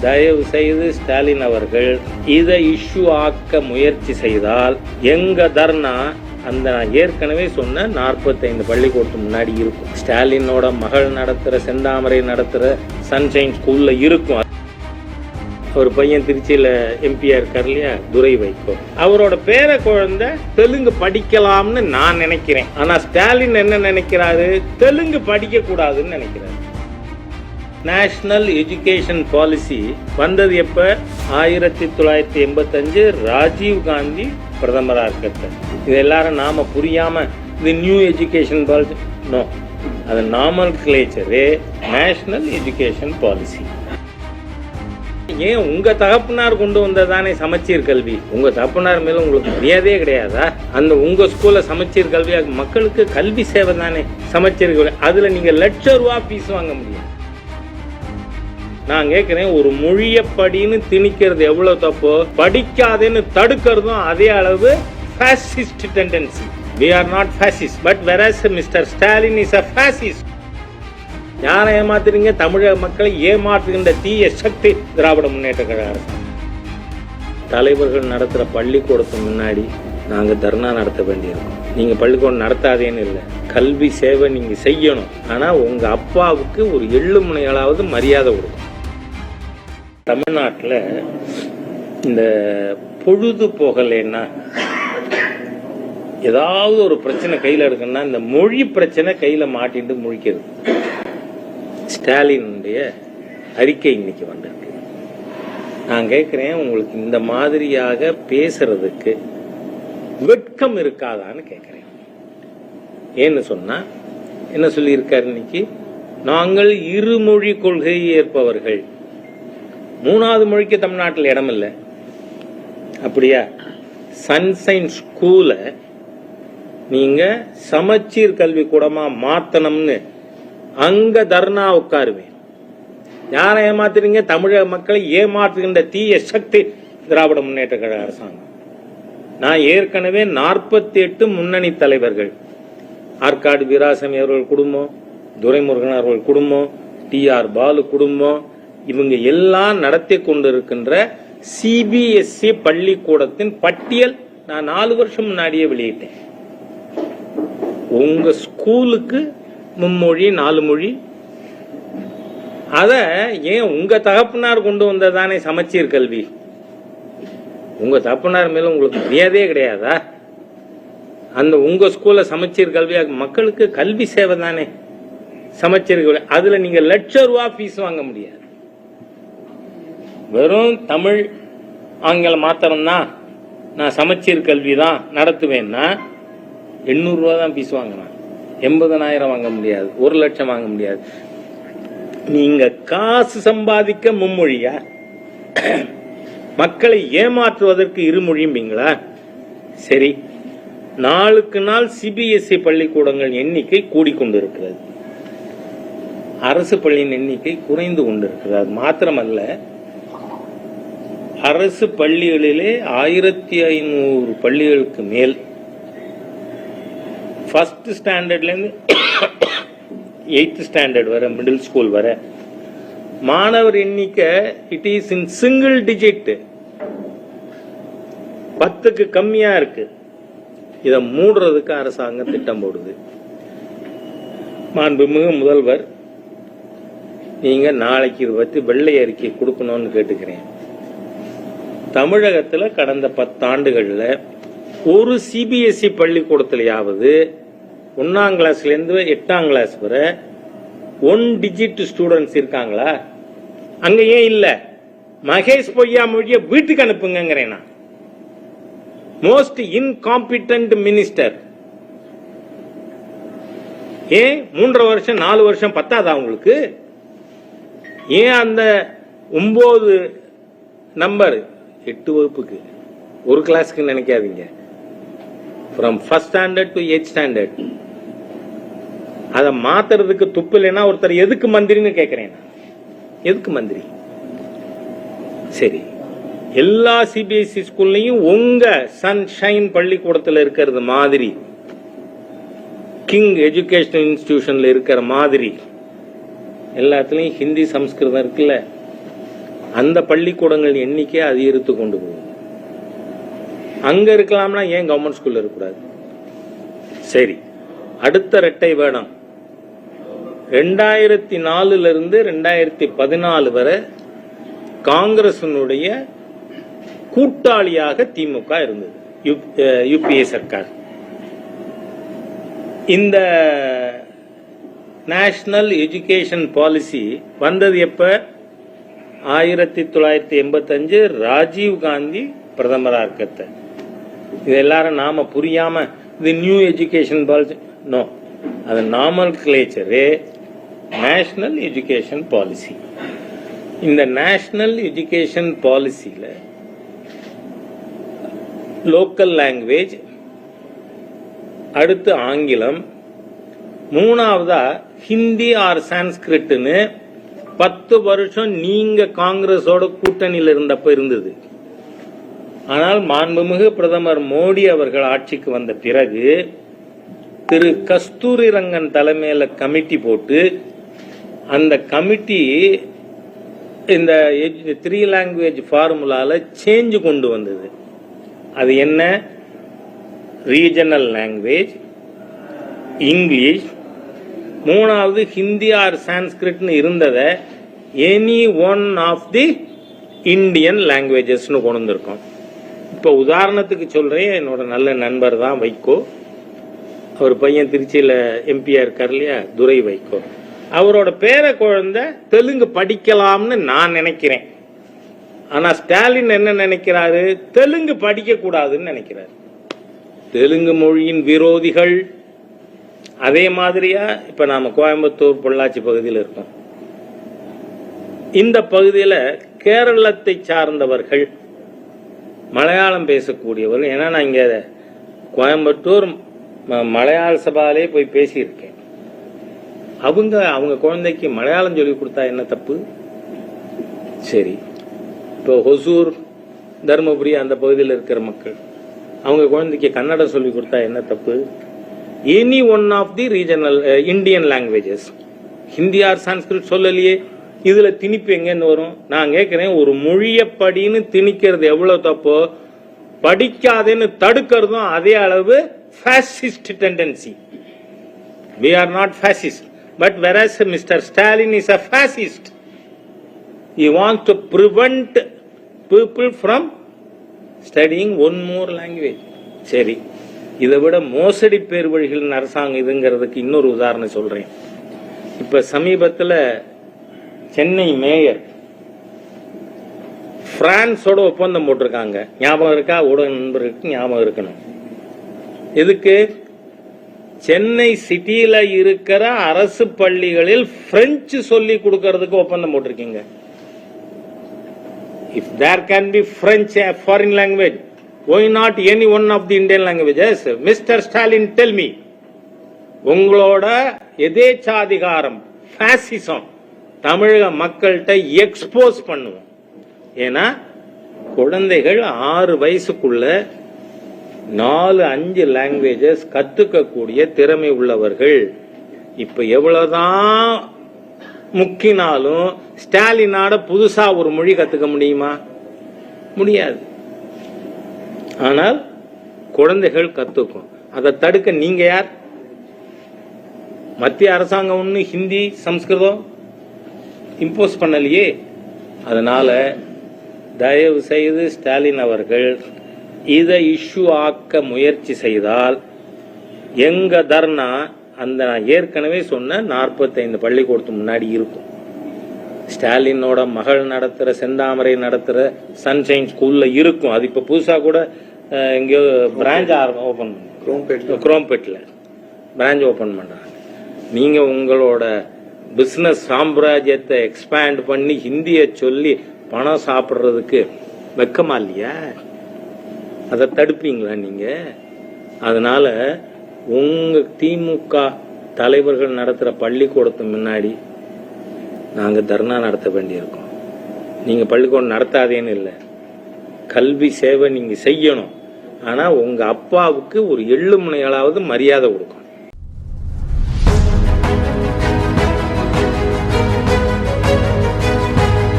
தயவு செய்து ஸ்டாலின் அவர்கள் இதை இஷ்யூ ஆக்க முயற்சி செய்தால் எங்க தர்ணா அந்த நான் ஏற்கனவே சொன்ன நாற்பத்தைந்து பள்ளிக்கூடத்து முன்னாடி இருக்கும். ஸ்டாலினோட மகள் நடத்துகிற செந்தாமரை நடத்துகிற சன்ஷைன் ஸ்கூலில் இருக்கும். ஒரு பையன் திருச்சியில் எம்பியா இருக்கார் இல்லையா? துரை வைகோ. அவரோட பேர குழந்தை தெலுங்கு படிக்கலாம்னு நான் நினைக்கிறேன். ஆனால் ஸ்டாலின் என்ன நினைக்கிறாரு? தெலுங்கு படிக்கக்கூடாதுன்னு நினைக்கிறாரு. நேஷ்னல் எஜுகேஷன் பாலிசி வந்தது எப்போ? ஆயிரத்தி தொள்ளாயிரத்தி எண்பத்தஞ்சு ராஜீவ் காந்தி பிரதமராக இருக்கிறது இது எல்லாரும் நாம் புரியாமல் இது நியூ எஜுகேஷன் பாலிசி நோ அது nomenclature national education policy ஏன் உங்கள் தகப்பனார் கொண்டு வந்ததானே சமச்சீர் கல்வி? உங்கள் தகப்பனார் மேலே உங்களுக்கு மரியாதையே கிடையாதா? அந்த உங்கள் ஸ்கூலில் சமச்சீர் கல்வியாக மக்களுக்கு கல்வி சேவை தானே சமச்சீர் கல்வி. அதில் நீங்கள் லட்ச ரூபா ஃபீஸ் வாங்க முடியும். நான் கேட்கிறேன் ஒரு மொழிய படின்னு திணிக்கிறது எவ்வளவு தப்போ படிக்காதேன்னு தடுக்கிறதும் அதே அளவு fascist tendency we are not fascist but whereas mister Stalin is a fascist யாரை ஏமாத்துறீங்க? தமிழக மக்களை ஏமாற்றுகின்ற தீய சக்தி திராவிட முன்னேற்ற கழக அரசு. தலைவர்கள் நடத்துகிற பள்ளிக்கூடத்துக்கு முன்னாடி நாங்கள் தர்ணா நடத்த வேண்டியிருக்கோம். நீங்கள் பள்ளிக்கூடம் நடத்தாதேன்னு இல்லை. கல்வி சேவை நீங்கள் செய்யணும். ஆனால் உங்கள் அப்பாவுக்கு ஒரு எள்ளு முனைகளாவது மரியாதை கொடுக்கும் தமிழ்நாட்டில் இந்த பொழுது போகலைன்னா ஏதாவது ஒரு பிரச்சனை கையில் எடுக்கணும்னா இந்த மொழி பிரச்சனை கையில் மாட்டிட்டு முழிக்கிறது. ஸ்டாலினுடைய அறிக்கை இன்னைக்கு வந்திருக்கு. நான் கேட்குறேன் உங்களுக்கு இந்த மாதிரியாக பேசுறதுக்கு வெட்கம் இருக்காதான்னு கேட்குறேன் ஏன்னு சொன்னால் என்ன சொல்லியிருக்காரு இன்னைக்கு? நாங்கள் இருமொழி கொள்கையை ஏற்பவர்கள். மூணாவது மொழிக்கு தமிழ்நாட்டில் இடம் இல்லை அப்படியா சன்சைன் ஸ்கூலை நீங்கள் சமச்சீர் கல்வி கூடமா மாற்றணும்னு அங்கே தர்ணா உட்காருவேன். யாரை ஏமாத்துறீங்க? தமிழக மக்களை ஏமாற்றுகின்ற தீய சக்தி திராவிட முன்னேற்ற கழக அரசாங்கம். நான் ஏற்கனவே நாற்பத்தி எட்டு முன்னணி தலைவர்கள். ஆற்காடு வீராசாமி அவர்கள் குடும்பம் துரைமுருகன் அவர்கள் குடும்பம் டி ஆர் பாலு குடும்பம் இவங்க எல்லாம் நடத்தி கொண்டிருக்கின்ற சிபிஎஸ்இ பள்ளிக்கூடத்தின் பட்டியல் நான் நாலு வருஷம் முன்னாடியே வெளியிட்டேன். உங்க ஸ்கூலுக்கு மும்மொழி நாலு மொழி. அத ஏன் உங்க தகப்பனார் கொண்டு வந்ததானே சமச்சீர் கல்வி? உங்க தகப்பனார் மேல உங்களுக்கு மரியாதையே கிடையாதா? அந்த உங்க ஸ்கூல்ல சமச்சீர் கல்வியாக மக்களுக்கு கல்வி சேவை தானே சமச்சீர் கல்வி. அதுல நீங்க லட்ச ரூபா ஃபீஸ் வாங்க முடியாது. வெறும் தமிழ் ஆங்கிலம் மாத்திரம்தான். நான் சமச்சீர் கல்வி தான் நடத்துவேன்னா எண்ணூறுரூவா தான் ஃபீஸ் வாங்கினான் எண்பதனாயிரம் வாங்க முடியாது. ஒரு லட்சம் வாங்க முடியாது. நீங்க காசு சம்பாதிக்க மும்மொழியா மக்களை ஏமாற்றுவதற்கு இருமொழியும்பீங்களா? சரி நாளுக்கு நாள் சிபிஎஸ்இ பள்ளிக்கூடங்கள் எண்ணிக்கை கூடிக்கொண்டிருக்கிறது. அரசு பள்ளியின் எண்ணிக்கை குறைந்து கொண்டிருக்கிறது. மாத்திரமல்ல அரசு பள்ளிகளிலே ஆயிரத்தி ஐநூறு பள்ளிகளுக்கு மேல். ஃபர்ஸ்ட் ஸ்டாண்டர்ட்லேருந்து எயித்து ஸ்டாண்டர்ட் வர மிடில் ஸ்கூல் வர மாணவர் எண்ணிக்கை it is in single digit பத்துக்கு கம்மியா இருக்கு. இதை மூடுறதுக்கு அரசாங்கம் திட்டம் போடுது. மாண்புமிகு முதல்வர் நீங்க நாளைக்கு இது பத்தி வெள்ளை அறிக்கை கொடுக்கணும்னு கேட்டுக்கிறேன். தமிழகத்தில் கடந்த பத்தாண்டுகளில் ஒரு சிபிஎஸ்இ பள்ளிக்கூடத்திலேயாவது ஒன்றாம் கிளாஸ்லேருந்து எட்டாம் கிளாஸ் வரை ஒன் டிஜிட் ஸ்டூடெண்ட்ஸ் இருக்காங்களா? அங்கே ஏன் இல்லை? மகேஷ் பொய்யா மொழியை வீட்டுக்கு அனுப்புங்கிறேன் நான். மோஸ்ட் இன்காம்பிட்டன்ட் மினிஸ்டர் ஏன்? மூன்றரை வருஷம் நாலு வருஷம் பத்தாதா உங்களுக்கு? ஏன் அந்த ஒன்பது நம்பர் எட்டு வகுப்புக்கு. ஒரு கிளாஸ்க்கு நினைக்காதீங்க. From first standard to eight standard அதை மாத்துறதுக்கு துப்பு இல்லைன்னா ஒருத்தர் எதுக்கு மந்திரின்னு கேட்குறேன் எதுக்கு மந்திரி? சரி. எல்லா சிபிஎஸ்சி ஸ்கூல்லையும் உங்க சன்ஷைன் பள்ளிக்கூடத்தில் இருக்கிறது மாதிரி கிங் எஜுகேஷனல் இன்ஸ்டிடியூஷன்ல இருக்கிற மாதிரி எல்லாத்துலயும் ஹிந்தி சம்ஸ்கிருதம் இருக்குல்ல. அந்த பள்ளிக்கூடங்கள் எண்ணிக்கை அதிகரித்து கொண்டு போகும் அங்க இருக்கலாம்னா ஏன் கவர்மெண்ட் ஸ்கூல்ல இருக்கக்கூடாது? சரி. அடுத்த ரெட்டை வேடம். ரெண்டாயிரத்தி நாலுல இருந்து ரெண்டாயிரத்தி பதினாலு வரை காங்கிரசினுடைய கூட்டாளியாக திமுக இருந்தது. யுபிஏ சர்க்கார். இந்த நேஷனல் எஜுகேஷன் பாலிசி வந்தது எப்போ? ஆயிரத்தி தொள்ளாயிரத்தி எண்பத்தஞ்சு ராஜீவ் காந்தி பிரதமராக இருக்கிறத இது எல்லாரும் நாம புரியாம இது நியூ எஜுகேஷன் பாலிசி நோ அது nomenclature national education policy இந்த நேஷனல் எஜுகேஷன் பாலிசியில் லோக்கல் லாங்குவேஜ் அடுத்து ஆங்கிலம் மூணாவதா ஹிந்தி ஆர் சான்ஸ்கிரிட்டுன்னு பத்து வருஷம் நீங்க காங்கிரஸோட கூட்டணியில் இருந்தப்ப இருந்தது. ஆனால் மாண்புமிகு பிரதமர் மோடி அவர்கள் ஆட்சிக்கு வந்த பிறகு திரு கஸ்தூரி ரங்கன் தலைமையில கமிட்டி போட்டு அந்த கமிட்டி இந்த த்ரீ லாங்குவேஜ் ஃபார்முலாவில் சேஞ்சு கொண்டு வந்தது. அது என்ன? ரீஜனல் லாங்குவேஜ் இங்கிலீஷ் மூணாவது ஹிந்தி ஆர் சான்ஸ்கிரிட்னு இருந்ததை any one of the Indian லாங்குவேஜஸ்னு கொண்டு வந்திருக்கோம் இப்போ உதாரணத்துக்கு சொல்கிறேன் என்னோட நல்ல நண்பர் தான் வைகோ. அவர் பையன் திருச்சியில் எம்பியா இருக்கார் இல்லையா? துரை வைகோ. அவரோட பேர குழந்தை தெலுங்கு படிக்கலாம்னு நான் நினைக்கிறேன். ஆனால் ஸ்டாலின் என்ன நினைக்கிறாரு? தெலுங்கு படிக்கக்கூடாதுன்னு நினைக்கிறாரு. தெலுங்கு மொழியின் விரோதிகள் அதே மாதிரியா இப்ப நாம கோயம்புத்தூர் பொள்ளாச்சி பகுதியில் இருக்கோம். இந்த பகுதியில் கேரளத்தை சார்ந்தவர்கள் மலையாளம் பேசக்கூடியவர்கள் ஏன்னா நான் இங்க கோயம்புத்தூர் மலையாள சபாலே போய் பேசியிருக்கேன். அவங்க அவங்க குழந்தைக்கு மலையாளம் சொல்லி கொடுத்தா என்ன தப்பு? சரி. இப்போ ஹொசூர் தருமபுரி அந்த பகுதியில் இருக்கிற மக்கள் அவங்க குழந்தைக்கு கன்னடம் சொல்லி கொடுத்தா என்ன தப்பு? Any one of the regional Indian languages languages. Hindi or Sanskrit சொல்லலையே இதில் திணிப்பு எங்கேன்னு வரும் நான் கேட்குறேன் ஒரு மொழியை படின்னு திணிக்கிறது எவ்வளோ தப்போ படிக்காதேன்னு தடுக்கிறதும் அதே அளவு fascist tendency we are not fascist but whereas mister Stalin is a fascist he want to prevent people from studying one more language சரி இதை விட மோசடி பேர் வழிகளின் அரசாங்கம் இதுங்கிறதுக்கு இன்னொரு உதாரணம் சொல்றேன். இப்ப சமீபத்தில் சென்னை மேயர் பிரான்ஸோட ஒப்பந்தம் போட்டிருக்காங்க. ஞாபகம் இருக்கா? ஊடக நண்பர்களுக்கு ஞாபகம் இருக்கணும். எதுக்கு? சென்னை சிட்டியில இருக்கிற அரசு பள்ளிகளில் பிரெஞ்சு சொல்லி கொடுக்கறதுக்கு ஒப்பந்தம் போட்டிருக்கீங்க. If there can be French foreign language why not any one of the Indian languages mister Stalin tell me உங்களோட எதேச்சாதிகாரம் ஃபேசிசம் தமிழக மக்கள்கிட்ட எக்ஸ்போஸ் பண்ணுவோம். ஏன்னா குழந்தைகள் ஆறு வயசுக்குள்ள நாலு அஞ்சு லாங்குவேஜஸ் கற்றுக்கக்கூடிய திறமை உள்ளவர்கள். இப்போ எவ்வளோதான் முக்கினாலும் ஸ்டாலினாட புதுசாக ஒரு மொழி கற்றுக்க முடியுமா? முடியாது. ஆனால் குழந்தைகள் கத்துக்கும். அதை தடுக்க நீங்க யார்? மத்திய அரசாங்கம் ஒன்று ஹிந்தி சம்ஸ்கிருதம் இம்போஸ் பண்ணலையே. அதனால தயவு செய்து ஸ்டாலின் அவர்கள் இதை இஷ்யூ ஆக்க முயற்சி செய்தால் எங்க தர்ணா அந்த நான் ஏற்கனவே சொன்ன 45 பள்ளிக்கூடத்துக்கு முன்னாடி இருக்கும். ஸ்டாலினோட மகள் நடத்துகிற செந்தாமரை நடத்துகிற சன்ஷைன் ஸ்கூலில் இருக்கும். அது இப்போ புதுசாக கூட அஹ், எங்கேயோ பிரான்ச் ஓபன் குரோம்பேட்ல பிரான்ச் ஓபன் பண்றாங்க. நீங்க உங்களோட பிசினஸ் சாம்ராஜ்யத்தை எக்ஸ்பேண்ட் பண்ணி ஹிந்தியை சொல்லி பணம் சாப்பிடுறதுக்கு வெக்கமா இல்லையா? அதை தடுப்பீங்களா நீங்க? அதனால உங்க திமுக தலைவர்கள் நடத்துற பள்ளிக்கூடத்து முன்னாடி நாங்க தர்ணா நடத்த வேண்டியிருக்கோம். நீங்க பள்ளிக்கூடம் நடத்தாதேன்னு இல்லை. கல்வி சேவை நீங்க செய்யணும். ஆனால் உங்கள் அப்பாவுக்கு ஒரு எள்ளு முனையாளாவது மரியாதை கொடுக்கும்